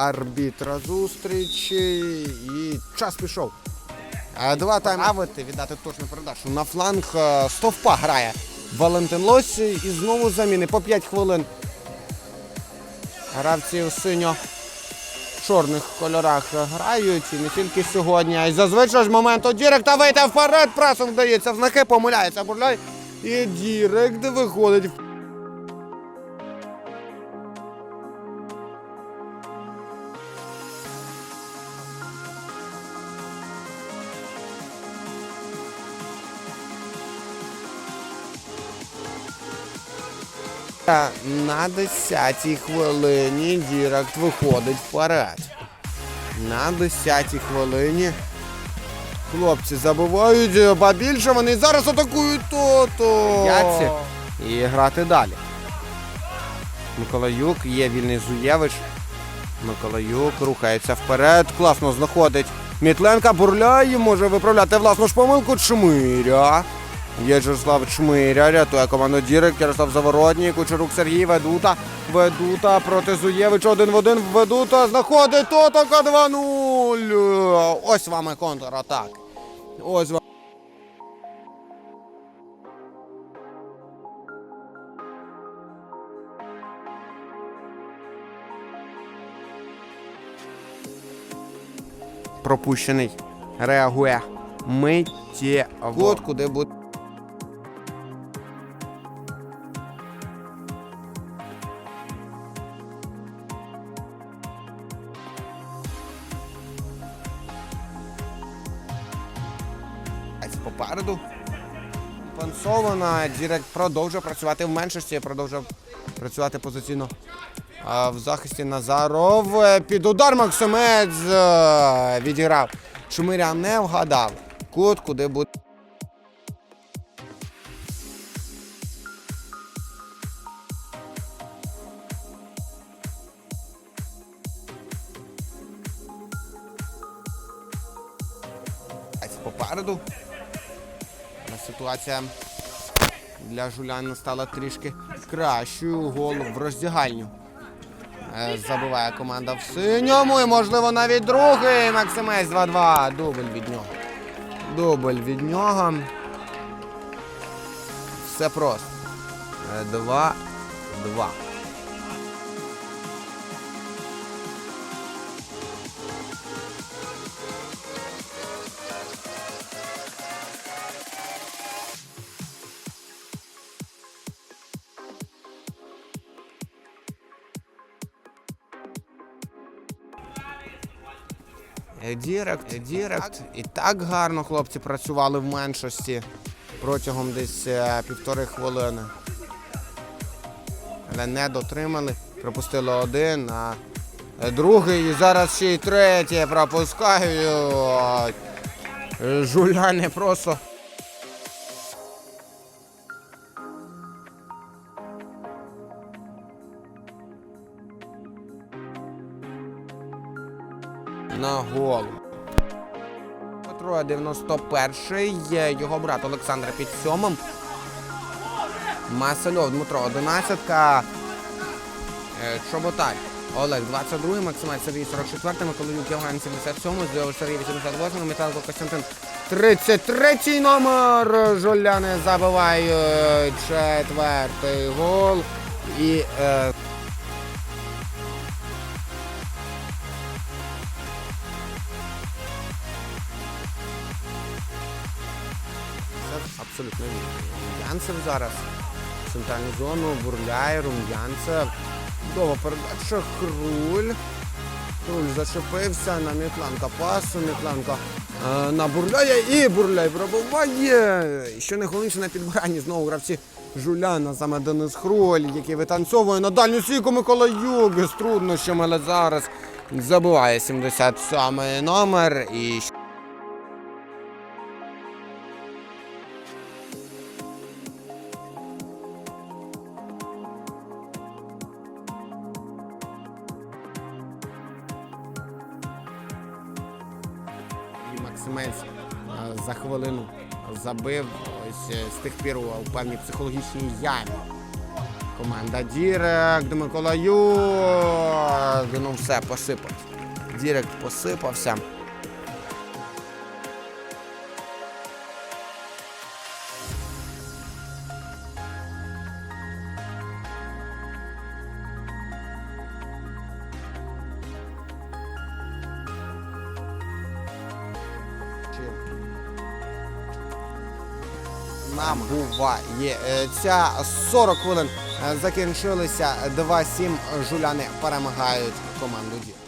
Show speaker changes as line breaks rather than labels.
арбітра зустрічі. І час пішов. Два тайм-авити, віддати точну передачу. На фланг е, стовпа грає Валентин Лосі і знову заміни по 5 хвилин. Гравці у синьо чорних кольорах грають і не тільки сьогодні, а й зазвичай ж моменту Діректа вийти вперед. Пресинг вдається в знаки, помиляється Бурляй. І Дірект виходить. На 10-й хвилині Дірект виходить вперед. На 10-й хвилині хлопці забувають, ба більше вони зараз атакують то-то. Яці. І грати далі. Миколаюк є вільний Зуєвич. Миколаюк рухається вперед. Класно знаходить Мітленка. Бурляє, може виправляти власну ж помилку. Чмиря. Єжислав Чмиря рятує команду Дірек. Ярослав Заворотній, Кучерук Сергій, Ведута. Ведута проти Зуєвич один в один. Ведута знаходить Тотока 2-0. Ось вам і контратак. Ось вам. Пропущений. Реагує. Миттєво. Кут, куди буде. Попереду. Пансована. Дірект продовжує працювати в меншості, продовжує працювати позиційно. А в захисті Назаров під удар Максимець е, відіграв. Чумиря не вгадав. Кут, куди буде. Попереду. Ситуація для Жуляна стала трішки кращою. Гол в роздягальню. Е, Забиває команда в синьому і, можливо, навіть другий. Максимець 2-2. Дубль від нього. Дубль від нього. Все просто. 2-2. Дірект, Дірект. І так гарно хлопці працювали в меншості протягом десь е, півтори хвилини. Але не дотримали. Пропустили один, а е, другий і зараз ще й третє пропускають. жуля Жуляни просто. На гол. Петро 91-й, його брат Олександр під сьомим. Масельов Дмитро 11-ка. Е, Чоботар Олег 22-й, Максималь Сергій 44-й, Миколаюк Євген 77-й, Здоєв Сергій 88-й, Міталко Костянтин 33-й номер. Жоляни забивають четвертий гол. І е, абсолютно вірно. Рум'янцев зараз. Центральну зону бурляє Рум'янцев. Довга передача Хруль. Хруль зачепився на Мітланка пасу. Мітланка е, на і бурляй пробуває. Що найголовніше на підбиранні знову гравці Жуляна, саме Денис Хруль, який витанцьовує на дальню стійку Миколаюк з труднощами, але зараз забиває 77 номер і Максимець е, за хвилину забив ось е, з тих пір у певній психологічній ямі. Команда Дірект, Миколаю. Ну все, посипав. Дірект посипався. Набуває. Е, Ця 40 хвилин е, закінчилися 2-7. Жуляни перемагають команду Дірект.